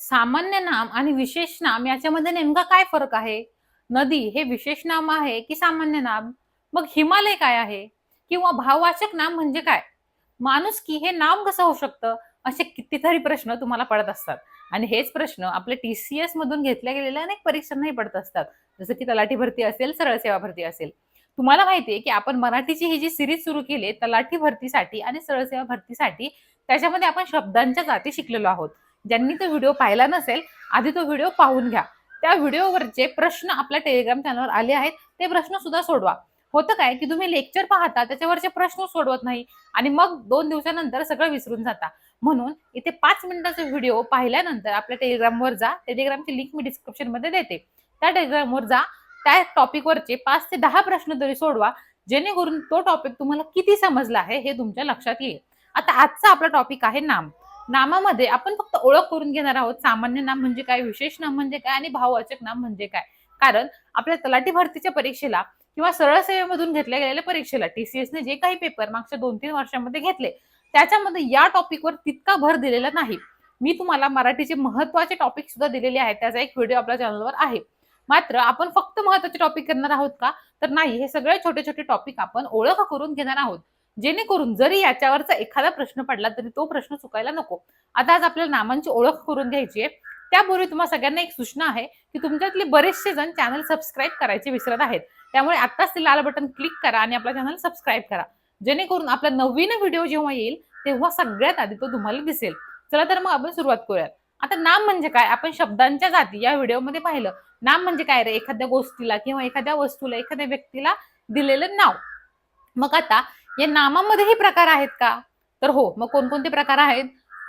सामान्य नाम आणि विशेष नाम याच्यामध्ये नेमका काय फरक आहे? नदी हे विशेष नाम आहे की सामान्य नाम? मग हिमालय काय आहे? किंवा भाववाचक नाम म्हणजे काय? माणूस की हे नाम कसं होऊ शकतं? असे कितीतरी प्रश्न तुम्हाला पडत असतात. आणि हेच प्रश्न आपल्या टीसीएस मधून घेतल्या गेलेल्या अनेक परीक्षांनाही पडत असतात. जसं की तलाठी भरती असेल सरळ सेवा भरती असेल. तुम्हाला माहितीये की आपण मराठीची ही जी सिरीज सुरू केली तलाठी भरतीसाठी आणि सरळ सेवा भरतीसाठी त्याच्यामध्ये आपण शब्दांच्या जाती शिकलेलो आहोत. ज्यांनी तो व्हिडिओ पाहिला नसेल आधी तो व्हिडिओ पाहून घ्या. त्या व्हिडिओवरचे प्रश्न आपल्या टेलिग्राम चॅनलवर आले आहेत ते प्रश्न सुद्धा सोडवा. होतं काय की तुम्ही लेक्चर पाहता त्याच्यावरचे प्रश्न सोडवत नाही आणि मग दोन दिवसानंतर सगळं विसरून जाता. म्हणून इथे पाच मिनिटाचा व्हिडिओ पाहिल्यानंतर आपल्या टेलिग्रामवर जा. टेलिग्रामची लिंक मी डिस्क्रिप्शनमध्ये देते. त्या टेलिग्रामवर जा. त्या टॉपिकवरचे पाच ते दहा प्रश्न तरी सोडवा जेणेकरून तो टॉपिक तुम्हाला किती समजला आहे हे तुमच्या लक्षात येईल. आता आजचा आपला टॉपिक आहे नाम. नामामध्ये आपण फक्त ओळख करून घेणार आहोत. सामान्य नाम म्हणजे काय? विशेष नाम म्हणजे काय? आणि भाववाचक नाम म्हणजे काय? कारण आपल्या तलाठी भरतीच्या परीक्षेला किंवा सरळ सेवेमधून घेतल्या गेलेल्या परीक्षेला टीसीएसने जे काही पेपर मागच्या दोन तीन वर्षांमध्ये घेतले त्याच्यामध्ये या टॉपिकवर तितका भर दिलेला नाही. मी तुम्हाला मराठीचे महत्त्वाचे टॉपिक सुद्धा दिलेले आहेत. त्याचा एक व्हिडिओ आपल्या चॅनलवर आहे. मात्र आपण फक्त महत्त्वाचे टॉपिक करणार आहोत का? तर नाही. हे सगळे छोटे छोटे टॉपिक आपण ओळख करून घेणार आहोत. जेणेकरून जरी याच्यावरचा एखादा प्रश्न पडला तरी तो प्रश्न चुकायला नको. आता आज आपल्याला नामांची ओळख करून घ्यायची आहे. त्यापूर्वी तुम्हाला सगळ्यांना एक सूचना आहे की तुमच्यातले बरेचसे जण चॅनल सबस्क्राईब करायचे विसरत आहेत. त्यामुळे आताच ते लाल बटन क्लिक करा आणि आपला चॅनल सबस्क्राईब करा. जेणेकरून आपला नवीन व्हिडिओ जेव्हा येईल तेव्हा सगळ्यात आधी तो तुम्हाला दिसेल. चला तर मग आपण सुरुवात करूयात. आता नाम म्हणजे काय? आपण शब्दांच्या जाती या व्हिडिओमध्ये पाहिलं. नाम म्हणजे काय रे? एखाद्या गोष्टीला किंवा एखाद्या वस्तूला एखाद्या व्यक्तीला दिलेलं नाव. मग आता या नामामध्येही प्रकार आहेत का? तर हो मग कोणकोणते प्रकार आहेत?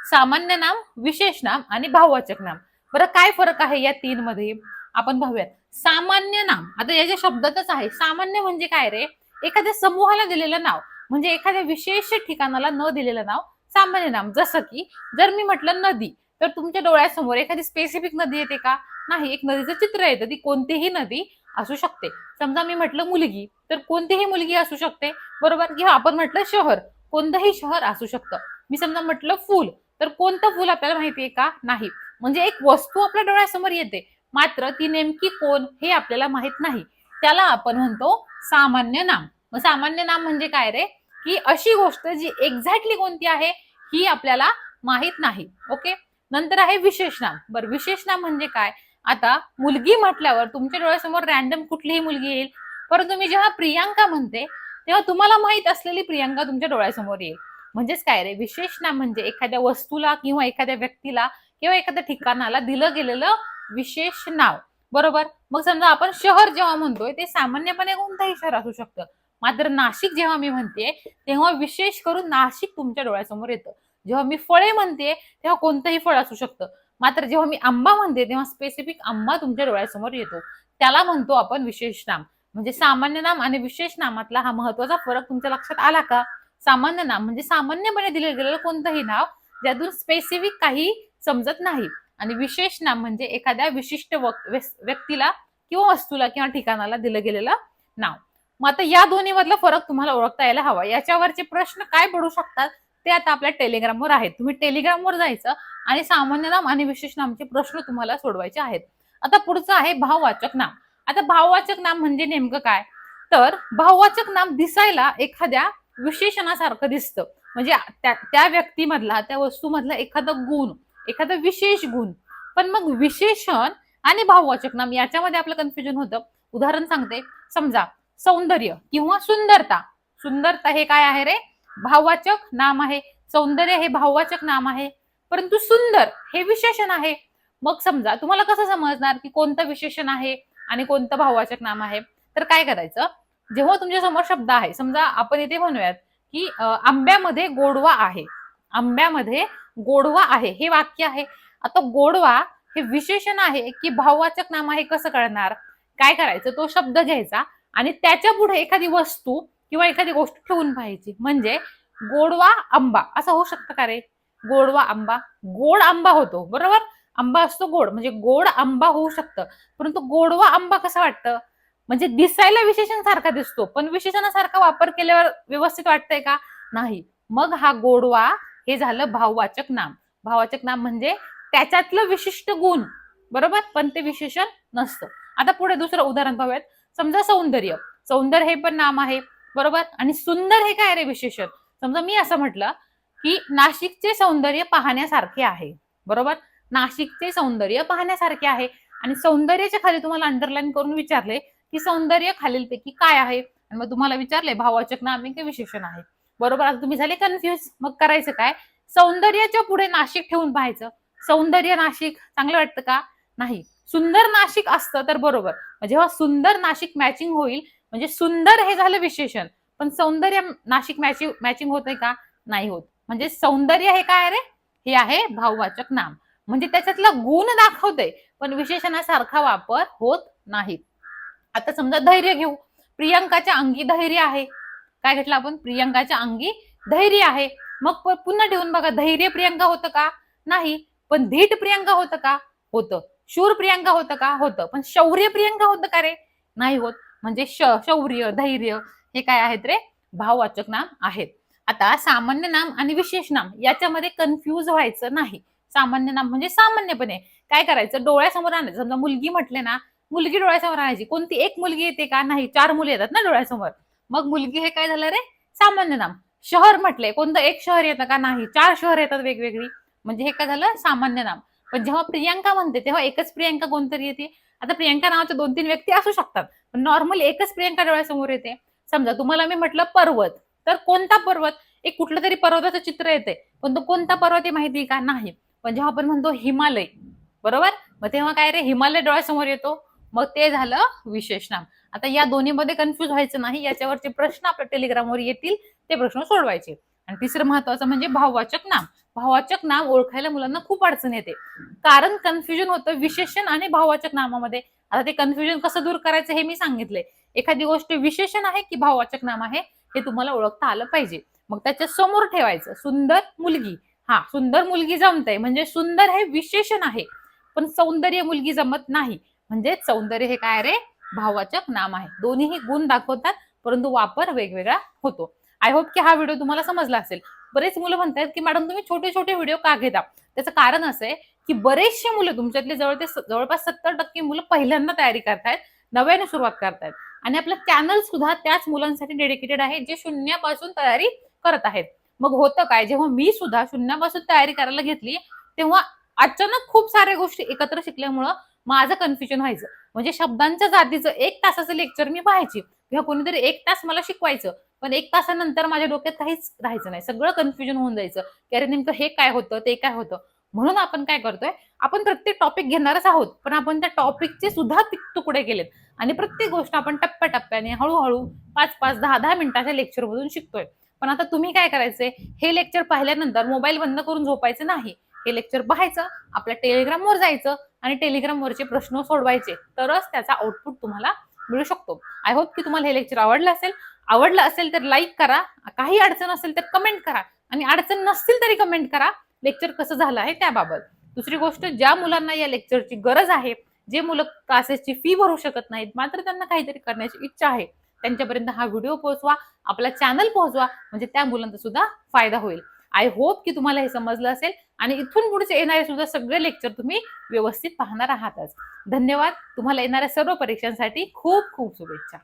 सामान्य नाम विशेष नाम आणि भाववाचक नाम. बरं काय फरक आहे या तीन मध्ये आपण पाहूयात. सामान्य नाम आता याच्या शब्दातच आहे सामान्य म्हणजे काय रे? एखाद्या समूहाला दिलेलं नाव म्हणजे एखाद्या विशेष ठिकाणाला न दिलेलं नाव सामान्य नाम. जसं की जर मी म्हटलं नदी तर तुमच्या डोळ्यासमोर एखादी स्पेसिफिक नदी येते का? नाही एक नदीचं चित्र येतं. ती कोणतीही नदी असू शकते. समजा मी म्हटलं मुलगी तर कोणतीही मुलगी असू शकते. बरोबर? किंवा आपण म्हटलं शहर कोणतंही शहर असू शकतं. मी समजा म्हटलं फुल तर कोणतं फुल आपल्याला माहितीये का? नाही. म्हणजे एक वस्तू आपल्या डोळ्यासमोर येते. मात्र ती नेमकी कोण हे आपल्याला माहीत नाही. त्याला आपण म्हणतो सामान्य नाम. मग सामान्य नाम म्हणजे काय रे? की अशी गोष्ट जी एक्झॅक्टली कोणती आहे ही आपल्याला माहीत नाही. ओके? नंतर आहे विशेष नाम. बरं विशेष नाम म्हणजे काय? आता मुलगी म्हटल्यावर तुमच्या डोळ्यासमोर रॅन्डम कुठलीही मुलगी येईल. परंतु मी जेव्हा प्रियांका म्हणते तेव्हा तुम्हाला माहीत असलेली प्रियांका तुमच्या डोळ्यासमोर येईल. म्हणजेच काय रे? विशेष नाम म्हणजे एखाद्या वस्तूला किंवा एखाद्या व्यक्तीला किंवा एखाद्या ठिकाणाला दिलं गेलेलं विशेष नाव. बरोबर? मग समजा आपण शहर जेव्हा म्हणतोय ते सामान्यपणे कोणताही शहर असू शकतं. मात्र नाशिक जेव्हा मी म्हणते तेव्हा विशेष करून नाशिक तुमच्या डोळ्यासमोर येतं. जेव्हा मी फळे म्हणते तेव्हा कोणतंही फळ असू शकतं. मात्र जेव्हा मी आंबा म्हणते तेव्हा स्पेसिफिक आंबा तुमच्या डोळ्यासमोर येतो. त्याला म्हणतो आपण विशेष नाम. म्हणजे सामान्य नाम आणि विशेष नामातला हा महत्त्वाचा फरक तुमच्या लक्षात आला का? सामान्य नाम म्हणजे सामान्यपणे दिले गेलेलं कोणतंही नाव ज्यातून स्पेसिफिक काही समजत नाही. आणि विशेष नाम म्हणजे एखाद्या विशिष्ट व्यक्तीला किंवा वस्तूला किंवा ठिकाणाला दिलं गेलेलं नाव. मग आता या दोन्ही मधला फरक तुम्हाला ओळखता यायला हवा. याच्यावरचे प्रश्न काय पडू शकतात ते आता आपल्या टेलिग्रामवर आहेत. तुम्ही टेलिग्रामवर जायचं आणि सामान्य नाम आणि विशेष नामचे प्रश्न तुम्हाला सोडवायचे आहेत. आता पुढचं आहे भाववाचक नाम. आता भाववाचक नाम म्हणजे नेमकं काय? तर भाववाचक नाम दिसायला एखाद्या विशेषणासारखं दिसतं. म्हणजे त्या त्या व्यक्तीमधला त्या वस्तूमधला एखादा गुण एखादा विशेष गुण. पण मग विशेषण आणि भाववाचक नाम याच्यामध्ये आपलं कन्फ्युजन होतं. उदाहरण सांगते. समजा सौंदर्य किंवा सुंदरता. सुंदरता हे काय आहे रे? भाववाचक नाम आहे. सौंदर्य हे भाववाचक नाम आहे. परंतु सुंदर हे विशेषण आहे. मग समजा तुम्हाला कसं समजणार की कोणतं विशेषण आहे आणि कोणतं भाववाचक नाम आहे? तर काय करायचं? जेव्हा तुमच्यासमोर शब्द आहे समजा आपण इथे म्हणूयात की आंब्यामध्ये गोडवा आहे. आंब्यामध्ये गोडवा आहे हे वाक्य आहे. आता गोडवा हे विशेषण आहे की भाववाचक नाम आहे कसं कळणार? काय करायचं? तो शब्द घ्यायचा आणि त्याच्या पुढे एखादी वस्तू किंवा एखादी गोष्ट ठेवून पाहायची. म्हणजे गोडवा आंबा असं होऊ शकतं का रे? गोडवा आंबा. गोड आंबा होतो बरोबर? आंबा असतो गोड म्हणजे गोड आंबा होऊ शकतं. परंतु गोडवा आंबा कसा वाटतं? म्हणजे दिसायला विशेषण सारखा दिसतो पण विशेषणासारखा वापर केल्यावर व्यवस्थित वाटतंय का? नाही. मग हा गोडवा हे झालं भाववाचक नाम. भाववाचक नाम म्हणजे त्याच्यातलं विशिष्ट गुण बरोबर? पण ते विशेषण नसतं. आता पुढे दुसरं उदाहरण पाहूयात. समजा सौंदर्य. सौंदर्य हे पण नाम आहे बरोबर? आणि सुंदर हे काय रे विशेषण? समजा मी असं म्हटलं की नाशिकचे सौंदर्य पाहण्यासारखे आहे. बरोबर? नाशिकचे सौंदर्य पाहण्यासारखे आहे. आणि सौंदर्याच्या खाली तुम्हाला अंडरलाईन करून विचारले की सौंदर्य खालीलपैकी काय आहे? आणि मग तुम्हाला विचारले भाववाचक नाम की विशेषण आहे. बरोबर? आता तुम्ही झाले कन्फ्युज मग करायचं काय? सौंदर्याच्या पुढे नाशिक ठेवून पाहायचं. सौंदर्य नाशिक चांगलं वाटतं का? नाही. सुंदर नाशिक असतं तर बरोबर. जेव्हा सुंदर नाशिक मॅचिंग होईल म्हणजे सुंदर हे झालं विशेषण. पण सौंदर्य नाशिक मॅचिंग मॅचिंग होतंय का? नाही होत. म्हणजे सौंदर्य हे काय रे? हे आहे भाववाचक नाम. म्हणजे त्याच्यातला गुण दाखवते पण विशेषणासारखा वापर होत नाही. आता समजा धैर्य घेऊ. प्रियंकाच्या अंगी धैर्य आहे. काय घेतलं आपण? प्रियंकाच्या अंगी धैर्य आहे. मग पुन्हा ठेवून बघा धैर्य प्रियंका होतं का? नाही. पण धीट प्रियंका होतं का? होतं. शूर प्रियंका होतं का? होतं. पण शौर्य प्रियंका होतं का रे? नाही होत. म्हणजे श- शौर्य धैर्य हे काय आहेत रे? भाववाचक नाम आहेत. आता सामान्य नाम आणि विशेष नाम याच्यामध्ये कन्फ्यूज व्हायचं नाही. सामान्य नाम म्हणजे सामान्यपणे. काय करायचं? डोळ्यासमोर आणायचं. समजा मुलगी म्हटले ना मुलगी डोळ्यासमोर आणायची. कोणती? एक मुलगी येते का? नाही चार मुली येतात ना डोळ्यासमोर. मग मुलगी हे काय झालं रे? सामान्य नाम. शहर म्हटले. कोणतं? एक शहर येतं का? नाही. चार शहर येतात वेगवेगळी. म्हणजे हे काय झालं? सामान्य नाम. पण जेव्हा प्रियांका म्हणते तेव्हा एकच प्रियांका कोणतरी येते? आता प्रियांका नावाच्या दोन तीन व्यक्ती असू शकतात. पण नॉर्मली एकच प्रियांका डोळ्यासमोर येते. समजा तुम्हाला मी म्हटलं पर्वत. तर कोणता पर्वत एक कुठलं तरी पर्वताचं चित्र येते पण तो कोणता पर्वत आहे माहिती का? नाही. पण जेव्हा आपण म्हणतो हिमालय बरोबर? मग तेव्हा काय रे? हिमालय डोळ्यासमोर येतो. मग ते झालं विशेष नाम आता या दोन्हीमध्ये कन्फ्युज व्हायचं नाही. याच्यावरचे प्रश्न आपल्या टेलिग्रामवर येतील. ते प्रश्न सोडवायचे. आणि तिसरं महत्वाचं म्हणजे भाववाचक नाम. भाववाचक नाम ओळखायला मुलांना खूप अडचण येते. कारण कन्फ्युजन होतं विशेषण आणि भाववाचक नामामध्ये. आता ते कन्फ्युजन कसं दूर करायचं हे मी सांगितलंय. एखादी गोष्ट विशेषण आहे की भाववाचक नाम आहे? हे तुम्हाला ओळखता आलं पाहिजे. मग त्याच्यासमोर ठेवायचं सुंदर मुलगी. हा सुंदर मुलगी जमते म्हणजे सुंदर हे विशेषण आहे. पण सौंदर्य मुलगी जमत नाही. म्हणजे सौंदर्य हे काय रे? भाववाचक नाम आहे. दोन्हीही गुण दाखवतात परंतु वापर वेगवेगळा होतो. आय होप की हा व्हिडिओ तुम्हाला समजला असेल. बरेच मुलं म्हणतात की मॅडम तुम्ही छोटे छोटे व्हिडिओ का घेता? त्याचं कारण असं आहे की बरेचसे मुलं तुमच्यातले जवळ ते जवळपास सत्तर टक्के मुलं पहिल्यांदा तयारी करतायत नव्याने सुरुवात करतायत. आणि आपलं चॅनल सुद्धा त्याच मुलांसाठी डेडिकेटेड आहे जे शून्यापासून तयारी करत आहेत. मग होतं काय? जेव्हा मी सुद्धा शून्यापासून तयारी करायला घेतली तेव्हा अचानक खूप साऱ्या गोष्टी एकत्र शिकल्यामुळं माझं कन्फ्युजन व्हायचं. म्हणजे शब्दांच्या जातीचं एक तासाचं लेक्चर मी पाहायची. किंवा कोणीतरी एक तास मला शिकवायचं पण एक तासानंतर माझ्या डोक्यात काहीच राहायचं नाही. सगळं कन्फ्युजन होऊन जायचं की अरे नेमकं हे काय होतं ते काय होतं? म्हणून आपण काय करतोय आपण प्रत्येक टॉपिक घेणारच आहोत पण आपण त्या टॉपिकचे सुद्धा तुकडे केलेत. आणि प्रत्येक गोष्ट आपण टप्प्याटप्प्याने हळूहळू पाच पाच दहा दहा मिनिटाच्या लेक्चर मधून शिकतोय. पण आता तुम्ही काय करायचंय? हे लेक्चर पाहिल्यानंतर मोबाईल बंद करून झोपायचं नाही. हे लेक्चर पाहायचं आपल्या टेलिग्रामवर जायचं आणि टेलिग्रामवरचे प्रश्न सोडवायचे. तरच त्याचा आउटपुट तुम्हाला मिळू शकतो. आय होप की तुम्हाला हे लेक्चर आवडलं असेल. आवडलं असेल तर लाईक करा. काही अडचण असेल तर कमेंट करा. आणि अडचण नसतील तरी कमेंट करा. लेक्चर कसं झालं आहे त्याबाबत. दुसरी गोष्ट ज्या मुलांना या लेक्चरची गरज आहे जे मुलं क्लासेसची फी भरू शकत नाहीत मात्र त्यांना काहीतरी करण्याची इच्छा आहे. त्यांच्यापर्यंत हा व्हिडिओ पोहोचवा आपला चॅनल पोहोचवा म्हणजे त्या मुलांचा सुद्धा फायदा होईल. आय होप की तुम्हाला हे समजलं असेल आणि इथून पुढचे येणारे सुद्धा सगळे लेक्चर तुम्ही व्यवस्थित पाहणार आहातच. धन्यवाद तुम्हाला येणाऱ्या सर्व परीक्षांसाठी खूप खूप शुभेच्छा.